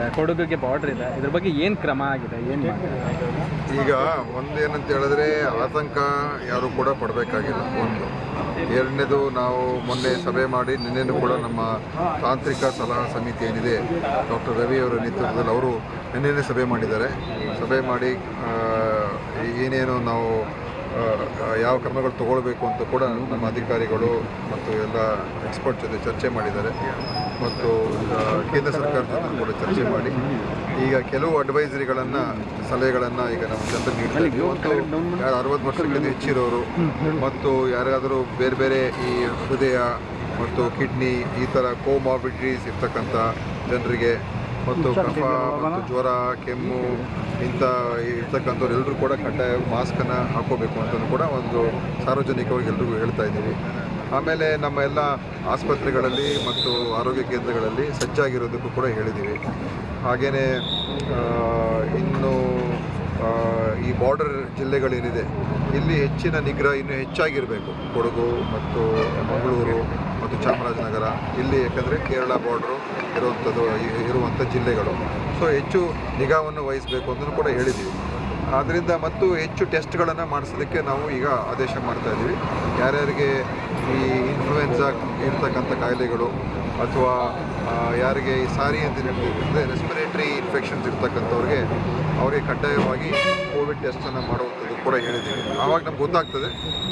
ಇದೆ, ಕೊಡಗಿಗೆ ಬಾರ್ಡರ್ ಇದೆ. ಇದ್ರ ಬಗ್ಗೆ ಏನು ಕ್ರಮ ಆಗಿದೆ, ಏನು ಈಗ ಒಂದೇನಂತ ಹೇಳಿದ್ರೆ ಆತಂಕ ಯಾರು ಕೂಡ ಪಡಬೇಕಾಗಿಲ್ಲ, ಒಂದು. ಎರಡನೇದು ನಾವು ಮೊನ್ನೆ ಸಭೆ ಮಾಡಿ ನಿನ್ನೆನೂ ಕೂಡ ನಮ್ಮ ತಾಂತ್ರಿಕ ಸಲಹಾ ಸಮಿತಿ ಏನಿದೆ, ಡಾಕ್ಟರ್ ರವಿ ಅವರ ನೇತೃತ್ವದಲ್ಲಿ ಅವರು ನಿನ್ನೆನೇ ಸಭೆ ಮಾಡಿದ್ದಾರೆ. ಸಭೆ ಮಾಡಿ ಏನೇನು ನಾವು ಯಾವ ಕ್ರಮಗಳು ತಗೊಳ್ಬೇಕು ಅಂತ ಕೂಡ ನಮ್ಮ ಅಧಿಕಾರಿಗಳು ಮತ್ತು ಎಲ್ಲ ಎಕ್ಸ್ಪರ್ಟ್ ಜೊತೆ ಚರ್ಚೆ ಮಾಡಿದ್ದಾರೆ. ಮತ್ತು ಕೇಂದ್ರ ಸರ್ಕಾರದ ಜೊತೆ ಕೂಡ ಚರ್ಚೆ ಮಾಡಿ. ಈಗ ಕೆಲವು ಅಡ್ವೈಸರಿಗಳನ್ನು, ಸಲಹೆಗಳನ್ನು ಈಗ ನಮ್ಮ ಜನರಿಗೆ ನೀಡ್ತಾ ಇದ್ದೀವಿ ಯಾರು ಅರವತ್ತು ವರ್ಷಗಳಿಂದ ಹೆಚ್ಚಿರೋರು, ಮತ್ತು ಯಾರಾದರೂ ಬೇರೆ ಬೇರೆ ಈ ಹೃದಯ ಮತ್ತು ಕಿಡ್ನಿ ಈ ಥರ ಕೋಮಾರ್ಬಿಡಿಟೀಸ್ ಇರ್ತಕ್ಕಂಥ ಜನರಿಗೆ ಮತ್ತು ಕಫ ಮತ್ತು ಜ್ವರ ಕೆಮ್ಮು ಇಂಥ ಇರ್ತಕ್ಕಂಥವ್ರು ಎಲ್ಲರೂ ಕೂಡ ಕಡ್ಡಾಯ ಮಾಸ್ಕನ್ನು ಹಾಕೋಬೇಕು ಅಂತಲೂ ಕೂಡ ಒಂದು ಸಾರ್ವಜನಿಕವಾಗಿ ಎಲ್ರಿಗೂ ಹೇಳ್ತಾ ಇದ್ದೀವಿ. ಆಮೇಲೆ ನಮ್ಮ ಎಲ್ಲ ಆಸ್ಪತ್ರೆಗಳಲ್ಲಿ ಮತ್ತು ಆರೋಗ್ಯ ಕೇಂದ್ರಗಳಲ್ಲಿ ಸಜ್ಜಾಗಿರೋದಕ್ಕೂ ಕೂಡ ಹೇಳಿದ್ದೀವಿ. ಹಾಗೆಯೇ ಇನ್ನು ಈ ಬಾರ್ಡರ್ ಜಿಲ್ಲೆಗಳೇನಿದೆ, ಇಲ್ಲಿ ಹೆಚ್ಚಿನ ನಿಗ್ರಹ ಇನ್ನೂ ಹೆಚ್ಚಾಗಿರಬೇಕು. ಕೊಡಗು ಮತ್ತು ಮಂಗಳೂರು ಮತ್ತು ಚಾಮರಾಜನಗರ. ಇಲ್ಲಿ ಯಾಕಂದರೆ ಕೇರಳ ಬಾರ್ಡ್ರು ಇರುವಂಥದ್ದು ಇರುವಂಥ ಜಿಲ್ಲೆಗಳು. ಸೊ ಹೆಚ್ಚು ನಿಗಾವನ್ನು ವಹಿಸಬೇಕು ಅಂತಲೂ ಕೂಡ ಹೇಳಿದ್ದೀವಿ. ಆದ್ದರಿಂದ ಮತ್ತು ಹೆಚ್ಚು ಟೆಸ್ಟ್ಗಳನ್ನು ಮಾಡಿಸೋದಕ್ಕೆ ನಾವು ಈಗ ಆದೇಶ ಮಾಡ್ತಾ ಇದ್ದೀವಿ. ಯಾರ್ಯಾರಿಗೆ ಈ ಇನ್ಫ್ಲುಯೆನ್ಸಾ ಇರ್ತಕ್ಕಂಥ ಕಾಯಿಲೆಗಳು ಅಥವಾ ಯಾರಿಗೆ ಈ ಸಾರಿ ಅಂತ ಹೇಳ್ತಿದ್ರೆ ರೆಸ್ಪಿರೇಟರಿ ಇನ್ಫೆಕ್ಷನ್ಸ್ ಇರ್ತಕ್ಕಂಥವ್ರಿಗೆ ಅವರಿಗೆ ಕಡ್ಡಾಯವಾಗಿ ಕೋವಿಡ್ ಟೆಸ್ಟನ್ನು ಮಾಡುವಂಥದ್ದು ಕೂಡ ಹೇಳಿದ್ದೀವಿ. ಆವಾಗ ನಮ್ಗೆ ಗೊತ್ತಾಗ್ತದೆ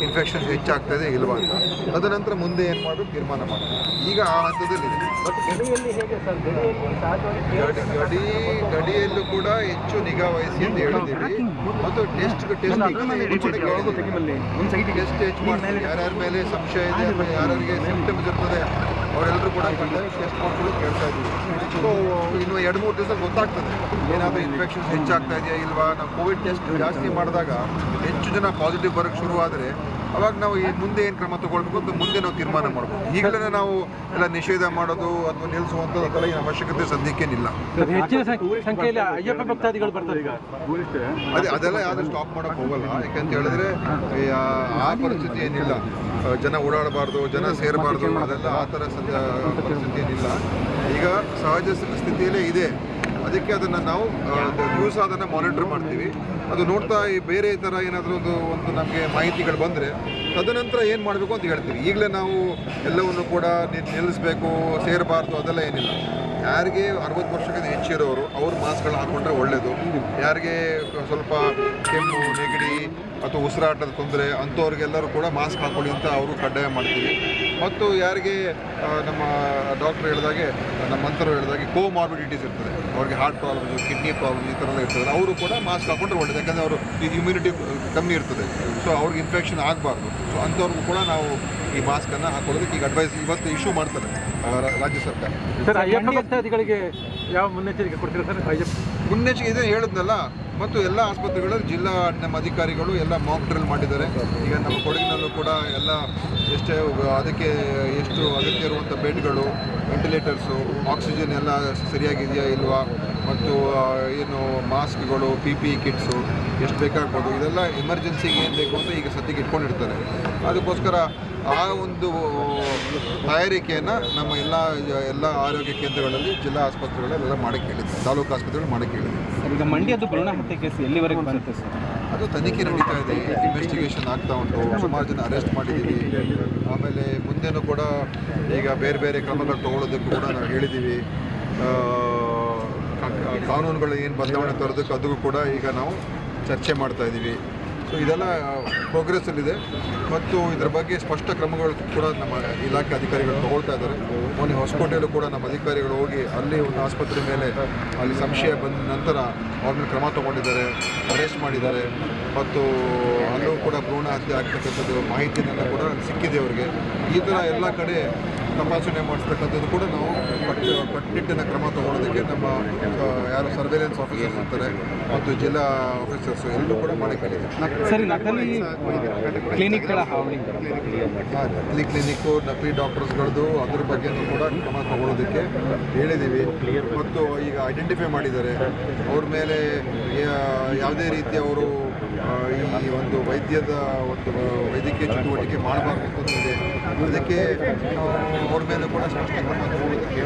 ಇನ್ಫೆಕ್ಷನ್ಸ್ ಹೆಚ್ಚಾಗ್ತದೆ ಇಲ್ವಾ ಅಂತ. ತದನಂತರ ಮುಂದೆ ಏನು ಮಾಡಬೇಕು ತೀರ್ಮಾನ ಮಾಡಬೇಕು ಈಗ ಆ ಹಂತದಲ್ಲಿ ಗಡಿ ಗಡಿ ಗಡಿಯಲ್ಲೂ ಕೂಡ ಹೆಚ್ಚು ನಿಗಾ ವಹಿಸಿ ಅಂತ ಹೇಳಿದ್ದೀವಿ. ಮತ್ತು ಟೆಸ್ಟ್ ಟೆಸ್ಟ್ ಟೆಸ್ಟ್ ಹೆಚ್ಚು ಮಾಡಿ ಯಾರ್ಯಾರ ಮೇಲೆ ಸಂಶಯ ಇದೆ ಅಥವಾ ಯಾರ್ಯಾರಿಗೆ ಸಿಂಪ್ಟಮ್ಸ್ ಇರ್ತದೆ ಅವರೆಲ್ಲರೂ ಕೂಡ ಟೆಸ್ಟ್ ಮಾಡ್ಕೊಂಡು ಕೇಳ್ತಾ ಇದ್ದೀವಿ. ಸೊ ಇನ್ನು ಎರಡು ಮೂರು ದಿವಸ ಗೊತ್ತಾಗ್ತದೆ. ಏನಾದರೂ ಇನ್ಫೆಕ್ಷನ್ಸ್ ಹೆಚ್ಚಾಗ್ತಾ ಇದೆಯಾ ಇಲ್ವಾ? ನಾವು ಕೋವಿಡ್ ಟೆಸ್ಟ್ ಜಾಸ್ತಿ ಮಾಡಿದಾಗ ಹೆಚ್ಚು ಜನ ಪಾಸಿಟಿವ್ ಬರೋಕ್ಕೆ ಆದರೆ ಅವಾಗ ನಾವು ಈ ಮುಂದೆ ಏನು ಕ್ರಮ ತಗೊಳ್ಬೇಕು ಅಂತ ಮುಂದೆ ನಾವು ತೀರ್ಮಾನ ಮಾಡ್ಬೋದು. ಈಗಲೇ ನಾವು ಎಲ್ಲ ನಿಷೇಧ ಮಾಡೋದು ಅಥವಾ ನಿಲ್ಲಿಸುವಂಥದ್ದು ಅದೆಲ್ಲ ಏನು ಅವಶ್ಯಕತೆ ಸದ್ಯಕ್ಕೇನಿಲ್ಲ. ಅದೇ ಅದೆಲ್ಲ ಯಾರು ಸ್ಟಾಪ್ ಮಾಡೋಕ್ಕೆ ಹೋಗಲ್ಲ. ಯಾಕಂತ ಹೇಳಿದ್ರೆ ಆ- ಪರಿಸ್ಥಿತಿ ಏನಿಲ್ಲ. ಜನ ಓಡಾಡಬಾರ್ದು ಜನ ಸೇರಬಾರ್ದು ಅದೆಲ್ಲ ಆ ಥರ ಪರಿಸ್ಥಿತಿ ಏನಿಲ್ಲ. ಈಗ ಸಹಜ ಸ್ಥಿತಿಯಲ್ಲೇ ಇದೆ. ಅದಕ್ಕೆ ಅದನ್ನು ನಾವು ದಿವಸ ಅದನ್ನು ಮಾನಿಟರ್ ಮಾಡ್ತೀವಿ. ಅದು ನೋಡ್ತಾ ಬೇರೆ ಥರ ಏನಾದರೂ ಒಂದು ಒಂದು ನಮಗೆ ಮಾಹಿತಿಗಳು ಬಂದರೆ ತದನಂತರ ಏನು ಮಾಡಬೇಕು ಅಂತ ಹೇಳ್ತೀವಿ. ಈಗಲೇ ನಾವು ಎಲ್ಲವನ್ನು ಕೂಡ ನಿಲ್ಲಿಸಬೇಕು, ಸೇರಬಾರ್ದು ಅದೆಲ್ಲ ಏನಿಲ್ಲ. ಯಾರಿಗೆ ಅರವತ್ತು ವರ್ಷಕ್ಕಿಂತ ಹೆಚ್ಚಿರೋರು ಅವ್ರು ಮಾಸ್ಕ್ಗಳು ಹಾಕೊಂಡ್ರೆ ಒಳ್ಳೆಯದು ಯಾರಿಗೆ ಸ್ವಲ್ಪ ಕೆಮ್ಮು, ನೆಗಡಿ ಅಥವಾ ಉಸಿರಾಟದ ತೊಂದರೆ ಅಂಥವ್ರಿಗೆಲ್ಲರೂ ಕೂಡ ಮಾಸ್ಕ್ ಹಾಕ್ಕೊಳ್ಳಿ ಅಂತ ಅವರು ಕಡ್ಡಾಯ ಮಾಡ್ತೀವಿ. ಮತ್ತು ಯಾರಿಗೆ ನಮ್ಮ ಡಾಕ್ಟರ್ ಹೇಳಿದಾಗೆ, ನಮ್ಮ ಮಂತ್ರರು ಹೇಳಿದಾಗೆ ಕೋಮಾರ್ಬಿಡಿಟೀಸ್ ಇರ್ತದೆ. ಅವ್ರಿಗೆ ಹಾರ್ಟ್ ಪ್ರಾಬ್ಲಮ್ ಕಿಡ್ನಿ ಪ್ರಾಬ್ಲಮ್ ಈ ಥರ ಎಲ್ಲ ಇರ್ತದೆ. ಅವರು ಕೂಡ ಮಾಸ್ಕ್ ಹಾಕೊಂಡ್ರೆ ಒಳ್ಳೆಯದು ಯಾಕಂದರೆ ಅವರು ಇಮ್ಯುನಿಟಿ ಕಮ್ಮಿ ಇರ್ತದೆ. ಸೊ ಅವ್ರಿಗೆ ಇನ್ಫೆಕ್ಷನ್ ಆಗಬಾರ್ದು. ಸೊ ಅಂಥವ್ರಿಗೂ ಕೂಡ ನಾವು ಈ ಮಾಸ್ಕನ್ನು ಹಾಕೊಳ್ಳೋದಕ್ಕೆ ಈಗ ಅಡ್ವೈಸ್ ಇವತ್ತು ಇಶ್ಯೂ ಮಾಡ್ತಾರೆ ರಾಜ್ಯ ಸರ್ಕಾರ. ಸರ್ ಅಧಿಕಾರಿಗಳಿಗೆ ಯಾವ ಮುನ್ನೆಚ್ಚರಿಕೆ ಕೊಡ್ತೀರಾ ಸರ್? ಮುನ್ನೆಚ್ಚರಿಕೆ ಇದೆ ಹೇಳಿದ್ನಲ್ಲ ಮತ್ತು ಎಲ್ಲ ಆಸ್ಪತ್ರೆಗಳಲ್ಲಿ ಜಿಲ್ಲಾ ನಮ್ಮ ಅಧಿಕಾರಿಗಳು ಎಲ್ಲ ಮಾಕ್ ಡ್ರಿಲ್ ಮಾಡಿದ್ದಾರೆ. ಈಗ ನಮ್ಮ ಕೊಡಗಿನಲ್ಲೂ ಕೂಡ ಎಲ್ಲ ಎಷ್ಟೇ ಅದಕ್ಕೆ ಎಷ್ಟು ಅಗತ್ಯ ಇರುವಂಥ ಬೆಡ್ಗಳು ವೆಂಟಿಲೇಟರ್ಸು ಆಕ್ಸಿಜನ್ ಎಲ್ಲ ಸರಿಯಾಗಿದೆಯಾ ಇಲ್ವಾ? ಮತ್ತು ಏನು ಮಾಸ್ಕ್ಗಳು ಪಿ ಪಿ ಕಿಟ್ಸು ಎಷ್ಟು ಬೇಕಾಗ್ಬೋದು ಇದೆಲ್ಲ ಎಮರ್ಜೆನ್ಸಿಗೆ ಏನು ಬೇಕು ಅಂತ ಈಗ ಸದ್ಯಕ್ಕೆ ಇಟ್ಕೊಂಡಿರ್ತಾರೆ. ಅದಕ್ಕೋಸ್ಕರ ಆ ಒಂದು ತಯಾರಿಕೆಯನ್ನು ನಮ್ಮ ಎಲ್ಲ ಎಲ್ಲ ಆರೋಗ್ಯ ಕೇಂದ್ರಗಳಲ್ಲಿ ಜಿಲ್ಲಾ ಆಸ್ಪತ್ರೆಗಳೆಲ್ಲ ಮಾಡಕ್ಕೆ ಹೇಳಿದ್ವಿ ತಾಲೂಕು ಆಸ್ಪತ್ರೆಗಳು ಮಾಡಕ್ಕೆ ಹೇಳಿದ್ವಿ ಈಗ ಮಂಡ್ಯದ್ದು ಭ್ರೂಣ ಹತ್ಯೆ ಕೇಸ್ ಎಲ್ಲಿವರೆಗೆ ಬರುತ್ತೆ ಸರ್? ಅದು ತನಿಖೆ ನಡೀತಾ ಇದೆ ಇನ್ವೆಸ್ಟಿಗೇಷನ್ ಆಗ್ತಾ ಉಂಟು ಸುಮಾರು ಜನ ಅರೆಸ್ಟ್ ಮಾಡಿದ್ದೀವಿ. ಆಮೇಲೆ ಮುಂದೆನೂ ಕೂಡ ಈಗ ಬೇರೆ ಬೇರೆ ಕ್ರಮಗಳು ತೊಗೊಳೋದಕ್ಕೂ ಕೂಡ ನಾವು ಹೇಳಿದ್ದೀವಿ. ಕಾನೂನುಗಳು ಏನು ಬದಲಾವಣೆ ತರೋದಕ್ಕೆ ಅದಕ್ಕೂ ಕೂಡ ಈಗ ನಾವು ಚರ್ಚೆ ಮಾಡ್ತಾ ಇದ್ದೀವಿ. ಸೊ ಇದೆಲ್ಲ ಪ್ರೋಗ್ರೆಸ್ಸಲ್ಲಿದೆ ಮತ್ತು ಇದರ ಬಗ್ಗೆ ಸ್ಪಷ್ಟ ಕ್ರಮಗಳು ಕೂಡ ನಮ್ಮ ಇಲಾಖೆ ಅಧಿಕಾರಿಗಳು ತಗೊಳ್ತಾ ಇದ್ದಾರೆ. ಮೊನ್ನೆ ಹೊಸಕೋಟೆಯಲ್ಲೂ ಕೂಡ ನಮ್ಮ ಅಧಿಕಾರಿಗಳು ಹೋಗಿ ಅಲ್ಲಿ ಒಂದು ಆಸ್ಪತ್ರೆ ಮೇಲೆ ಅಲ್ಲಿ ಸಂಶಯ ಬಂದ ನಂತರ ಅವ್ರ ಕ್ರಮ ತಗೊಂಡಿದ್ದಾರೆ ಅರೆಸ್ಟ್ ಮಾಡಿದ್ದಾರೆ. ಮತ್ತು ಅಲ್ಲೂ ಕೂಡ ಭ್ರೂಣ ಹತ್ಯೆ ಆಗ್ತಕ್ಕಂಥದ್ದು ಮಾಹಿತಿನೆಲ್ಲ ಕೂಡ ಸಿಕ್ಕಿದೆ ಅವರಿಗೆ. ಈ ಥರ ಎಲ್ಲ ಕಡೆ ತಪಾಸಣೆ ಮಾಡಿಸ್ತಕ್ಕಂಥದ್ದು ಕೂಡ ನಾವು ಕಟ್ಟು ಕಟ್ಟುನಿಟ್ಟಿನ ಕ್ರಮ ತಗೊಳ್ಳೋದಕ್ಕೆ ನಮ್ಮ ಯಾರು ಸರ್ವೇಲೆನ್ಸ್ ಆಫೀಸರ್ಸ್ ಇರ್ತಾರೆ ಮತ್ತು ಜಿಲ್ಲಾ ಆಫೀಸರ್ಸ್ ಎಲ್ಲರೂ ಕೂಡ ಮಾಡಕ್ಕೆ ಕ್ಲಿನಿಕ್ಗಳ ಅಲ್ಲಿ ಕ್ಲಿನಿಕ್ಕು ನಕಲಿ ಡಾಕ್ಟರ್ಸ್ಗಳದ್ದು ಅದ್ರ ಬಗ್ಗೆ ಕೂಡ ಕ್ರಮ ತಗೊಳ್ಳೋದಕ್ಕೆ ಹೇಳಿದ್ದೀವಿ. ಮತ್ತು ಈಗ ಐಡೆಂಟಿಫೈ ಮಾಡಿದ್ದಾರೆ. ಅವ್ರ ಮೇಲೆ ಯಾವುದೇ ರೀತಿ ಅವರು ಈ ಒಂದು ವೈದ್ಯದ ಒಂದು ವೈದ್ಯಕೀಯ ಚಟುವಟಿಕೆ ಮಾಡಬಾರ್ದು ಅಂತ ಇದೆ. ಅದಕ್ಕೆ ಅವ್ರ ಮೇಲೆ ಕೂಡ ಸ್ಪಷ್ಟ ಕ್ರಮ ತಗೊಳ್ಳೋದಕ್ಕೆ